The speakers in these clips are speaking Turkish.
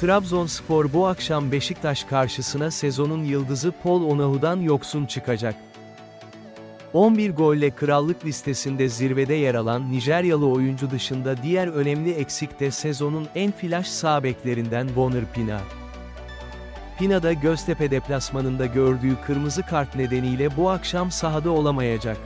Trabzonspor bu akşam Beşiktaş karşısına sezonun yıldızı Paul Onahu'dan yoksun çıkacak. 11 golle krallık listesinde zirvede yer alan Nijeryalı oyuncu dışında diğer önemli eksik de sezonun en flash sağ beklerinden Bonner Pina. Pina da Göztepe deplasmanında gördüğü kırmızı kart nedeniyle bu akşam sahada olamayacak.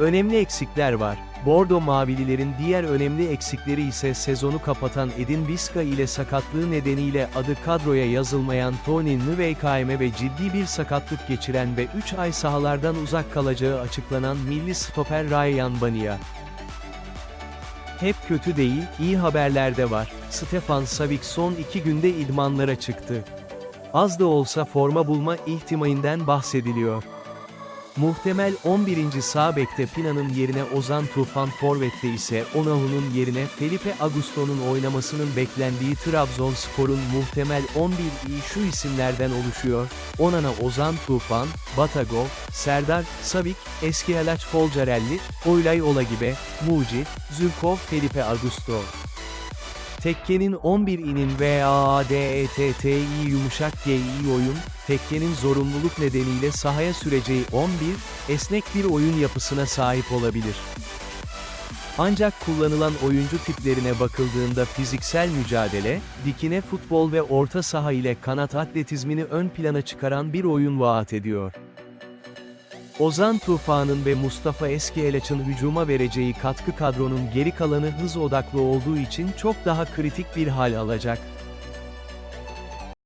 Önemli eksikler var. Bordo Mavililerin diğer önemli eksikleri ise sezonu kapatan Edin Visca ile sakatlığı nedeniyle adı kadroya yazılmayan Tony Nwaykame ve ciddi bir sakatlık geçiren ve 3 ay sahalardan uzak kalacağı açıklanan milli stoper Ryan Bania. Hep kötü değil, iyi haberler de var. Stefan Savic son iki günde idmanlara çıktı. Az da olsa forma bulma ihtimalinden bahsediliyor. Muhtemel 11. sağ Pina'nın yerine Ozan Tufan Forvet'te ise Onahu'nun yerine Felipe Augusto'nun oynamasının beklendiği Trabzonspor'un muhtemel 11'i şu isimlerden oluşuyor. Onana Ozan Tufan, Batagov, Serdar, Savik, Eski Halaç Folcarelli, Oylay Olagibe, Mucit, Zülkov Felipe Augusto. Tekkenin 11 inin VAADETTİ yumuşak Gİ oyun, tekkenin zorunluluk nedeniyle sahaya süreceği 11, esnek bir oyun yapısına sahip olabilir. Ancak kullanılan oyuncu tiplerine bakıldığında fiziksel mücadele, dikine futbol ve orta saha ile kanat atletizmini ön plana çıkaran bir oyun vaat ediyor. Ozan Tufan'ın ve Mustafa Eskielaç'ın hücuma vereceği katkı kadronun geri kalanı hız odaklı olduğu için çok daha kritik bir hal alacak.